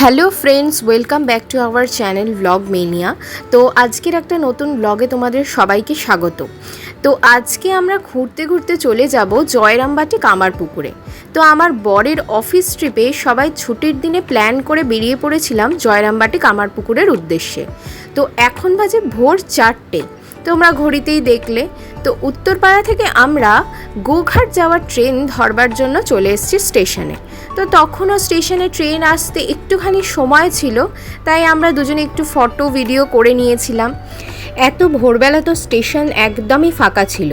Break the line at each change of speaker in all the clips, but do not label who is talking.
Hello friends, welcome back to our channel blog mania. তো আজকের একটা নতুন ব্লগে তোমাদের সবাইকে স্বাগত। তো আজকে আমরা ঘুরতে ঘুরতে চলে যাব জয়রামবাটি কামারপুকুরে। তো আমার বরের অফিস ট্রিপে সবাই ছুটির দিনে প্ল্যান করে বেরিয়ে পড়েছিলাম জয়রামবাটি কামারপুকুরের উদ্দেশ্যে। তো এখন বাজে ভোর চারটে। তোমরা ঘড়িতেই দেখলে। তো উত্তরপাড়া থেকে আমরা গোঘাট যাওয়ার ট্রেন ধরবার জন্য চলে এসেছি স্টেশনে। তো তখনও স্টেশনে ট্রেন আসতে একটুখানি সময় ছিল, তাই আমরা দুজনে একটু ফটো, ভিডিও করে নিয়েছিলাম। এত ভোরবেলা তো স্টেশন একদমই ফাঁকা ছিল।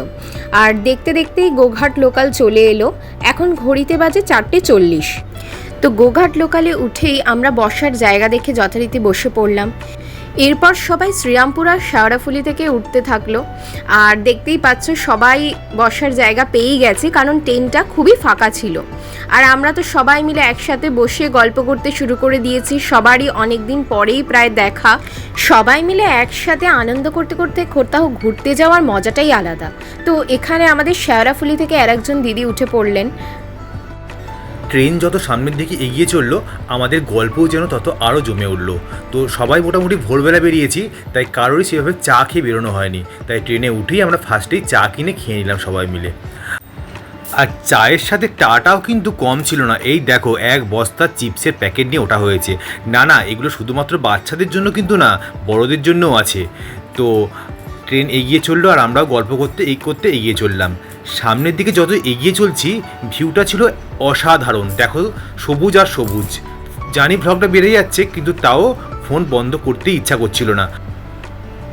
আর দেখতে দেখতেই গোঘাট লোকাল চলে এলো। এখন ঘড়িতে বাজে চারটে চল্লিশ। তো গোঘাট লোকালে উঠেই আমরা বসার জায়গা দেখে যথারীতি বসে পড়লাম। এরপর সবাই শ্রীরামপুর শেওড়াফুলি থেকে উঠতে থাকল। আর দেখতেই পাচ্ছ, সবাই বসার জায়গা পেয়েই গেছে, কারণ ট্রেনটা খুবই ফাঁকা ছিল। আর আমরা তো সবাই মিলে একসাথে বসে গল্প করতে শুরু করে দিয়েছি, সবারই অনেক দিন পরেই প্রায় দেখা। সবাই মিলে একসাথে আনন্দ করতে করতে কোথাও ঘুরতে যাওয়ার মজাটাই আলাদা। তো এখানে আমাদের শেওড়াফুলি থেকে আর একজন দিদি উঠে পড়লেন।
ট্রেন যত সামনের দিকে এগিয়ে চলল, আমাদের গল্পও যেন তত আরও জমে উঠল। তো সবাই মোটামুটি ভোরবেলা বেরিয়েছি, তাই কারোরই সেভাবে চা খেয়ে বেরোনো হয়নি। তাই ট্রেনে উঠেই আমরা ফার্স্টেই চা কিনে খেয়ে নিলাম সবাই মিলে। আর চায়ের সাথে টাটাও কিন্তু কম ছিল না। এই দেখো, এক বস্তা চিপসের প্যাকেট নিয়ে ওটা হয়েছে। না না, এগুলো শুধুমাত্র বাচ্চাদের জন্য কিন্তু না, বড়দের জন্যও আছে। তো ট্রেন এগিয়ে চলল আর আমরাও গল্প করতে এই করতে এগিয়ে চললাম। সামনের দিকে যত এগিয়ে চলছি, ভিউটা ছিল অসাধারণ। দেখো, সবুজ আর সবুজ। জানি ভ্লগটা বেড়ে যাচ্ছে, কিন্তু তাও ফোন বন্ধ করতেই ইচ্ছা করছিল না।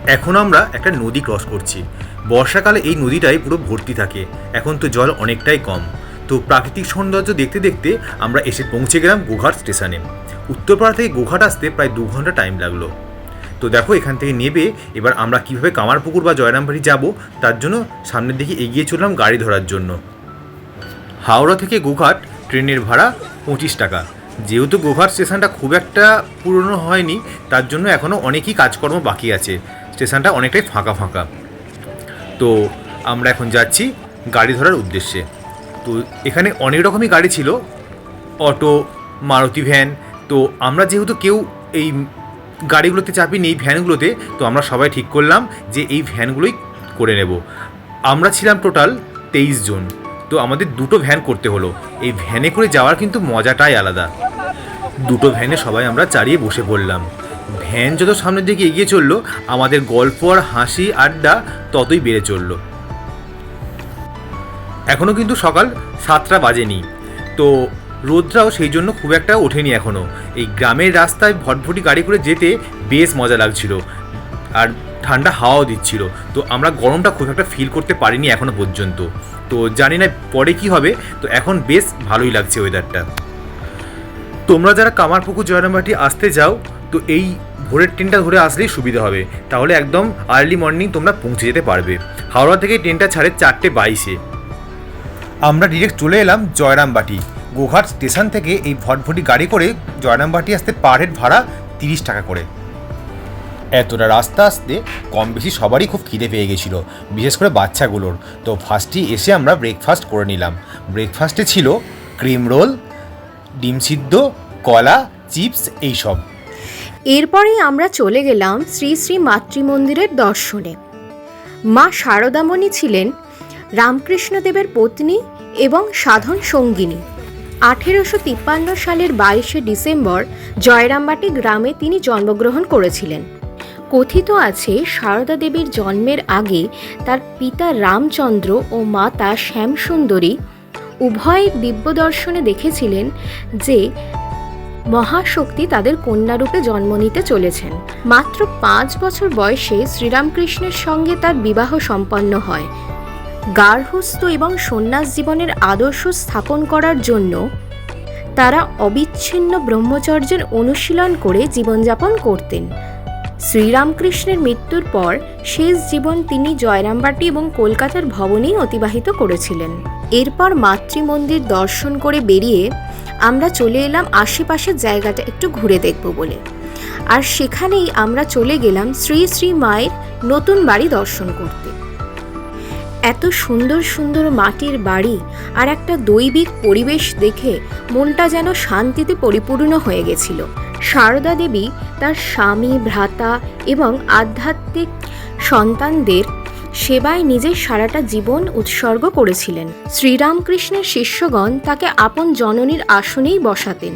এখন আমরা একটা নদী ক্রস করছি। বর্ষাকালে এই নদীটাই পুরো ভর্তি থাকে। এখন তো জল অনেকটাই কম। তো প্রাকৃতিক সৌন্দর্য দেখতে দেখতে আমরা এসে পৌঁছে গেলাম গোঘাট স্টেশনে। উত্তরপাড়া থেকে গোঘাট আসতে প্রায় দু ঘণ্টা টাইম লাগল। তো দেখো, এখান থেকে নেবে। এবার আমরা কীভাবে কামারপুকুর বা জয়রামবাড়ি যাব, তার জন্য সামনের দিকে এগিয়ে চললাম গাড়ি ধরার জন্য। হাওড়া থেকে গোঘাট ট্রেনের ভাড়া পঁচিশ টাকা। যেহেতু গোঘাট স্টেশনটা খুব একটা পুরনো হয়নি, তার জন্য এখনও অনেকই কাজকর্ম বাকি আছে। স্টেশনটা অনেকটাই ফাঁকা ফাঁকা। তো আমরা এখন যাচ্ছি গাড়ি ধরার উদ্দেশ্যে। তো এখানে অনেক রকমই গাড়ি ছিল, অটো, মারুতি ভ্যান। তো আমরা যেহেতু কেউ এই গাড়িগুলোতে চাপিনি এই ভ্যানগুলোতে, তো আমরা সবাই ঠিক করলাম যে এই ভ্যানগুলোই করে নেব। আমরা ছিলাম টোটাল তেইশ জন, তো আমাদের দুটো ভ্যান করতে হলো। এই ভ্যানে করে যাওয়ার কিন্তু মজাটাই আলাদা। দুটো ভ্যানে সবাই আমরা চারিয়ে বসে পড়লাম। ভ্যান যত সামনের দিকে এগিয়ে চলল, আমাদের গল্প আর হাসি আড্ডা ততই বেড়ে চলল। এখনও কিন্তু সকাল সাতটা বাজেনি। তো রোদটাও সেই জন্য খুব একটা ওঠেনি এখনও এই গ্রামের রাস্তায় ভটভটি গাড়ি করে যেতে বেশ মজা লাগছিল আর ঠান্ডা হাওয়াও দিচ্ছিল। তো আমরা গরমটা খুব একটা ফিল করতে পারিনি এখনও পর্যন্ত। তো জানি না পরে কি হবে, তো এখন বেশ ভালোই লাগছে ওয়েদারটা তোমরা যারা কামারপুকুর জয়রামবাটি আসতে যাও, তো এই ভোরের ট্রেনটা ধরে আসলেই সুবিধা হবে। তাহলে একদম আর্লি মর্নিং তোমরা পৌঁছে যেতে পারবে। হাওড়া থেকে ট্রেনটা ছাড়ে চারটে বাইশে। আমরা ডিরেক্ট চলে এলাম জয়রামবাটি। গোঘাট স্টেশন থেকে এই ভটভটি গাড়ি করে জয়রামবাটি আসতে পার হেড ভাড়া তিরিশ টাকা করে। এতটা রাস্তা আসতে কম বেশি সবারই খুব খিদে পেয়ে গেছিল, বিশেষ করে বাচ্চাগুলোর। তো ফার্স্টেই এসে আমরা ব্রেকফাস্ট করে নিলাম। ব্রেকফাস্টে ছিল ক্রিম রোল ডিম সিদ্ধ, কলা চিপস এইসব
এরপরেই আমরা চলে গেলাম শ্রী শ্রী মাতৃমন্দিরের দর্শনে। মা শারদামণি ছিলেন রামকৃষ্ণদেবের পত্নী এবং সাধন সঙ্গিনী। আঠেরোশো তিপ্পান্ন সালের বাইশে ডিসেম্বর জয়রামবাটি গ্রামে তিনি জন্মগ্রহণ করেছিলেন। কথিত আছে, সারদা দেবীর জন্মের আগে তার পিতা রামচন্দ্র ও মাতা শ্যামসুন্দরী উভয় দিব্য দর্শনে দেখেছিলেন যে মহাশক্তি তাদের কন্যারূপে জন্ম নিতে চলেছেন। মাত্র পাঁচ বছর বয়সে শ্রীরামকৃষ্ণের সঙ্গে তার বিবাহ সম্পন্ন হয়। গার্হস্থ এবং সন্ন্যাস জীবনের আদর্শ স্থাপন করার জন্য তারা অবিচ্ছিন্ন ব্রহ্মচর্যের অনুশীলন করে জীবনযাপন করতেন। শ্রীরামকৃষ্ণের মৃত্যুর পর শেষ জীবন তিনি জয়রামবাটি এবং কলকাতার ভবনেই অতিবাহিত করেছিলেন। এরপর মাতৃমন্দির দর্শন করে বেরিয়ে আমরা চলে এলাম আশেপাশের জায়গাটা একটু ঘুরে দেখব বলে। আর সেখানেই আমরা চলে গেলাম শ্রী শ্রী মায়ের নতুন বাড়ি দর্শন করতে। এত সুন্দর সুন্দর মাটির বাড়ি আর একটা দৈবিক পরিবেশ দেখে মনটা যেন শান্তিতে পরিপূর্ণ হয়ে গেছিল। সারদা দেবী তার স্বামী, ভ্রাতা এবং আধ্যাত্মিক সন্তানদের সেবায় নিজের সারাটা জীবন উৎসর্গ করেছিলেন। শ্রীরামকৃষ্ণের শিষ্যগণ তাকে আপন জননীর আসনেই বসাতেন।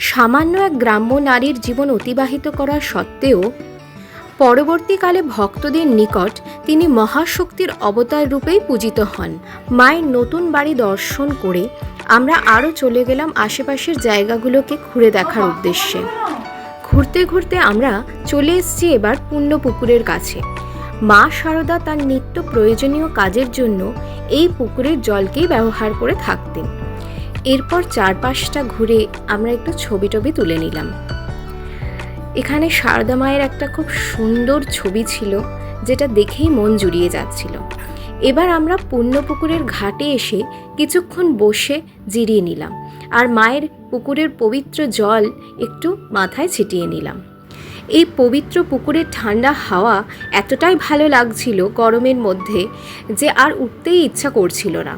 সামান্য এক গ্রাম্য নারীর জীবন অতিবাহিত করা সত্ত্বেও পরবর্তীকালে ভক্তদের নিকট তিনি মহাশক্তির অবতার রূপেই পূজিত হন। মায়ের নতুন বাড়ি দর্শন করে আমরা আরও চলে গেলাম আশেপাশের জায়গাগুলোকে ঘুরে দেখার উদ্দেশ্যে। ঘুরতে ঘুরতে আমরা চলে এসেছি এবার পুণ্যপুকুরের কাছে। মা শারদা তার নিত্য প্রয়োজনীয় কাজের জন্য এই পুকুরের জলকেই ব্যবহার করে থাকতেন। এরপর চারপাশটা ঘুরে আমরা একটু ছবি টবি তুলে নিলাম। এখানে সারদা মায়ের একটা খুব সুন্দর ছবি ছিল, যেটা দেখেই মন জুড়িয়ে যাচ্ছিল। এবার আমরা পুণ্যপুকুরের ঘাটে এসে কিছুক্ষণ বসে জিরিয়ে নিলাম, আর মায়ের পুকুরের পবিত্র জল একটু মাথায় ছিটিয়ে নিলাম। এই পবিত্র পুকুরের ঠান্ডা হাওয়া এতটাই ভালো লাগছিল গরমের মধ্যে যে আর উঠতেই ইচ্ছা করছিল না।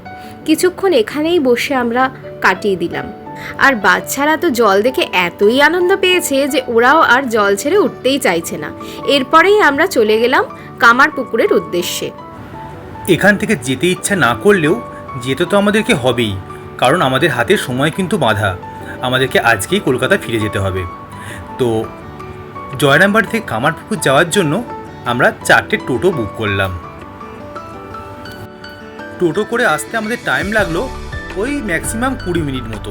কিছুক্ষণ এখানেই বসে আমরা কাটিয়ে দিলাম। আর বাচ্চারা তো জল দেখে এতই আনন্দ পেয়েছে যে ওরাও আর জল ছেড়ে উঠতেই চাইছে না। এরপরেই আমরা চলে গেলাম কামার পুকুরের উদ্দেশ্যে।
এখান থেকে যেতে ইচ্ছা না করলেও যেতে তো আমাদেরকে হবেই, কারণ আমাদের হাতে সময় কিন্তু বাঁধা। আমাদেরকে আজকেই কলকাতা ফিরে যেতে হবে। তো জয়রামবাড়ি থেকে কামারপুকুর যাওয়ার জন্য আমরা চারটে টোটো বুক করলাম। টোটো করে আসতে আমাদের টাইম লাগল ওই ম্যাক্সিমাম কুড়ি মিনিট মতো।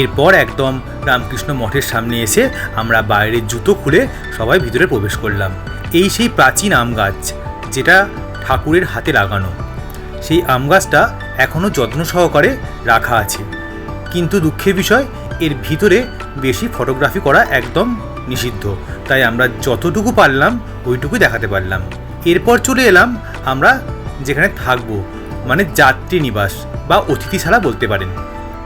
এরপর একদম রামকৃষ্ণ মঠের সামনে এসে আমরা বাইরের জুতো খুলে সবাই ভিতরে প্রবেশ করলাম। এই সেই প্রাচীন আম গাছ যেটা ঠাকুরের হাতে লাগানো। সেই আম গাছটা এখনও যত্ন সহকারে রাখা আছে। কিন্তু দুঃখের বিষয়, এর ভিতরে বেশি ফটোগ্রাফি করা একদম নিষিদ্ধ। তাই আমরা যতটুকু পারলাম ওইটুকু দেখাতে পারলাম। এরপর চলে এলাম আমরা যেখানে থাকব মানে যাত্রী নিবাস বা অতিথিশালা বলতে পারেন।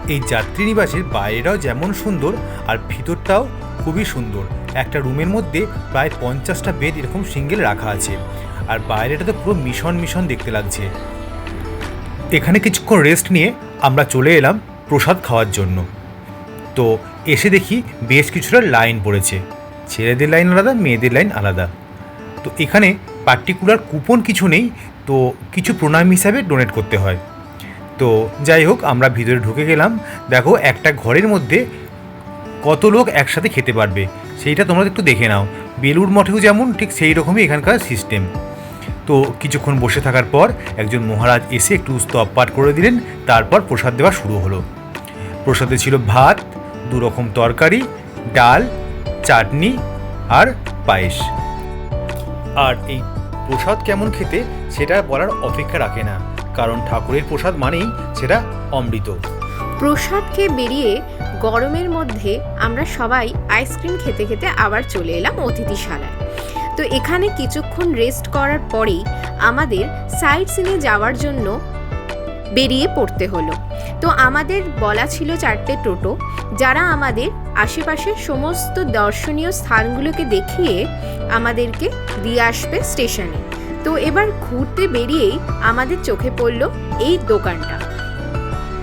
এই যাত্রী নিবাসের বাইরেটাও যেমন সুন্দর আর ভিতরটাও খুবই সুন্দর। একটা রুমের মধ্যে প্রায় পঞ্চাশটা বেড এরকম সিঙ্গেল রাখা আছে। আর বাইরেটা তো পুরো মিশন মিশন দেখতে লাগছে। এখানে কিছুক্ষণ রেস্ট নিয়ে আমরা চলে এলাম প্রসাদ খাওয়ার জন্য। তো এসে দেখি বেশ কিছুটা লাইন পড়েছে। ছেলেদের লাইন আলাদা, মেয়েদের লাইন আলাদা। তো এখানে পার্টিকুলার কুপন কিছু নেই, তো কিছু প্রণাম হিসাবে ডোনেট করতে হয়। তো যাই হোক, আমরা ভিতরে ঢুকে গেলাম। দেখো, একটা ঘরের মধ্যে কত লোক একসাথে খেতে পারবে। সেইটা তোমরা একটু দেখে নাও। বেলুর মঠেও যেমন, ঠিক সেই রকমই এখানকার সিস্টেম তো কিছুক্ষণ বসে থাকার পর একজন মহারাজ এসে একটু স্তব পাঠ করে দিলেন। তারপর প্রসাদ দেওয়া শুরু হলো। প্রসাদে ছিল ভাত, দু রকম তরকারি, ডাল, চাটনি আর পায়েস। আর এই প্রসাদ কেমন খেতে, সেটা বলার অপেক্ষা রাখে না। কারণ ঠাকুরের প্রসাদ মানেই সেটা অমৃত।
প্রসাদ খেয়ে বেরিয়ে গরমের মধ্যে আমরা সবাই আইসক্রিম খেতে খেতে আবার চলে এলাম অতিথিশালায়। তো এখানে কিছুক্ষণ রেস্ট করার পরেই আমাদের সাইড সিনে যাওয়ার জন্য বেরিয়ে পড়তে হলো। তো আমাদের বলা ছিল চারটে টোটো, যারা আমাদের আশেপাশের সমস্ত দর্শনীয় স্থানগুলোকে দেখিয়ে আমাদেরকে দিয়ে আসবে স্টেশনে। তো এবার ঘুরতে বেরিয়েই আমাদের চোখে পড়ল এই দোকানটা।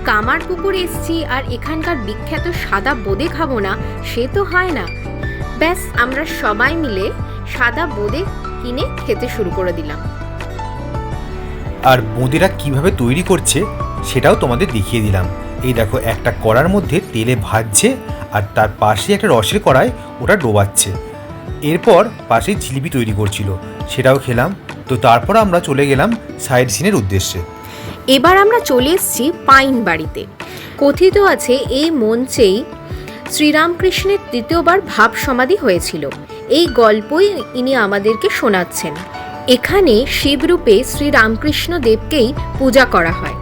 কামার পুকুর এসছি আর এখানকার বিখ্যাত সাদা বোদে খাব না, সে তো হয় না। ব্যাস, আমরা সবাই মিলে সাদা বোদে কিনে খেতে শুরু করে দিলাম।
আর বোঁদেরা কীভাবে তৈরি করছে, সেটাও তোমাদের দেখিয়ে দিলাম। এই দেখো, একটা কড়ার মধ্যে তেলে ভাজছে আর তার পাশে একটা রসের কড়ায় ওটা ডোবাচ্ছে। এরপর পাশে জিলিপি তৈরি করছিল, সেটাও খেলাম। তো তারপর আমরা চলে গেলাম সাইড সিনের উদ্দেশ্যে।
এবার আমরা চলে এসেছি পাইন বাড়িতে। কথিত আছে এই মঞ্চেই শ্রীরামকৃষ্ণের তৃতীয়বার ভাব সমাধি হয়েছিল। এই গল্পই ইনি আমাদেরকে শোনাচ্ছেন। এখানে শিবরূপে শ্রীরামকৃষ্ণ দেবকেই পূজা করা হয়।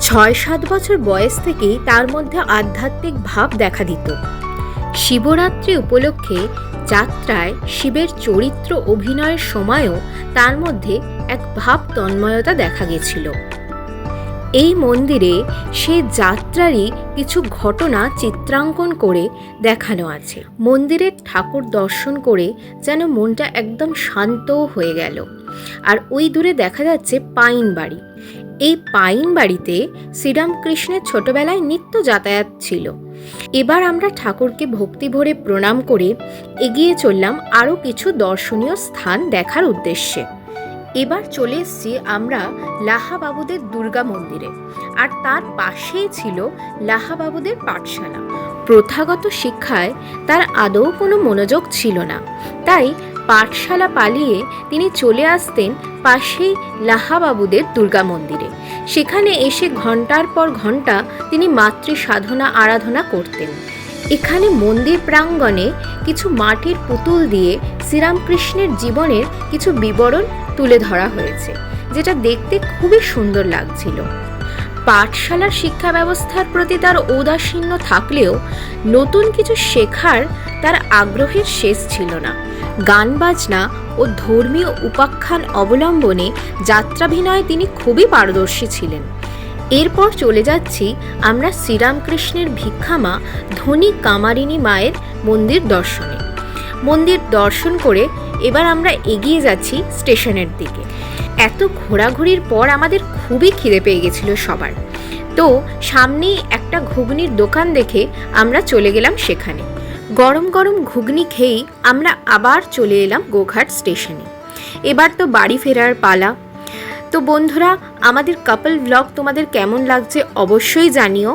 ছয় সাত বছর বয়স থেকেই তার মধ্যে আধ্যাত্মিক ভাব দেখা দিত। শিবরাত্রি উপলক্ষে যাত্রায় শিবের চরিত্র অভিনয়ের সময়ও তার মধ্যে এক ভাব তন্ময়তা দেখা গেছিল। এই মন্দিরে সে যাত্রারই কিছু ঘটনা চিত্রাঙ্কন করে দেখানো আছে। মন্দিরের ঠাকুর দর্শন করে যেন মনটা একদম শান্ত হয়ে গেল। আর ওই দূরে দেখা যাচ্ছে পাইন বাড়ি এই পাইন বাড়িতে শ্রীরামকৃষ্ণের ছোটবেলায় নিত্য যাতায়াত ছিল। এবার আমরা ঠাকুরকে ভক্তি ভরে প্রণাম করে এগিয়ে চললাম আরও কিছু দর্শনীয় স্থান দেখার উদ্দেশ্যে। এবার চলে এসেছি আমরা লাহাবাবুদের দুর্গা মন্দিরে। আর তার পাশেই ছিল লাহাবাবুদের পাঠশালা। প্রথাগত শিক্ষায় তার আদৌ কোনো মনোযোগ ছিল না। তাই পাঠশালা পালিয়ে তিনি চলে আসতেন পাশেই লাহাবাবুদের দুর্গা মন্দিরে। সেখানে এসে ঘণ্টার পর ঘণ্টা তিনি মাতৃ সাধনা আরাধনা করতেন। এখানে মন্দির প্রাঙ্গণে কিছু মাটির পুতুল দিয়ে শ্রীরামকৃষ্ণের জীবনের কিছু বিবরণ তুলে ধরা হয়েছে, যেটা দেখতে খুবই সুন্দর লাগছিল। পাঠশালার শিক্ষা ব্যবস্থার প্রতি তার ঔদাসীন্য থাকলেও নতুন কিছু শেখার তার আগ্রহের শেষ ছিল না। গান বাজনা ও ধর্মীয় উপাখ্যান অবলম্বনে যাত্রাভিনয়ে তিনি খুবই পারদর্শী ছিলেন। এরপর চলে যাচ্ছি আমরা শ্রীরামকৃষ্ণের ভিক্ষামা ধনী কামারিনী মায়ের মন্দির দর্শনে। মন্দির দর্শন করে এবার আমরা এগিয়ে যাচ্ছি স্টেশনের দিকে। এত ঘোরাঘুরির পর আমাদের খুবই খিদে পেয়ে গেছিল সবার। তো সামনেই একটা ঘুগনির দোকান দেখে আমরা চলে গেলাম সেখানে। গরম গরম ঘুগনি খেয়েই আমরা আবার চলে এলাম গোঘাট স্টেশনে। এবার তো বাড়ি ফেরার পালা। তো বন্ধুরা, আমাদের কাপল ব্লগ তোমাদের কেমন লাগছে অবশ্যই জানিও।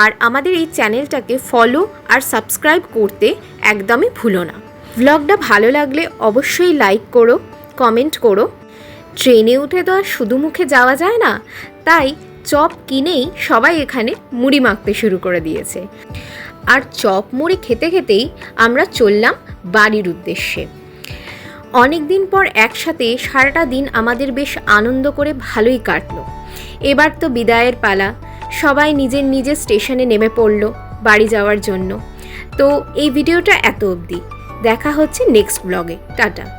আর আমাদের এই চ্যানেলটাকে ফলো আর সাবস্ক্রাইব করতে একদমই ভুলো না। ব্লগটা ভালো লাগলে অবশ্যই লাইক করো কমেন্ট করো। ট্রেনে উঠে তো আর শুধু মুখে যাওয়া যায় না, তাই চপ কিনেই সবাই এখানে মুড়ি মাখতে শুরু করে দিয়েছে। আর চপ মুড়ি খেতে খেতেই আমরা চললাম বাড়ির উদ্দেশ্যে। অনেক দিন পর একসাথে সারাটা দিন আমাদের বেশ আনন্দ করে ভালোই কাটলো। এবার তো বিদায়ের পালা, সবাই নিজের নিজের স্টেশনে নেমে পড়ল বাড়ি যাওয়ার জন্য। তো এই ভিডিওটা এত অবধি। দেখা হচ্ছে নেক্সট ব্লগে। টাটা।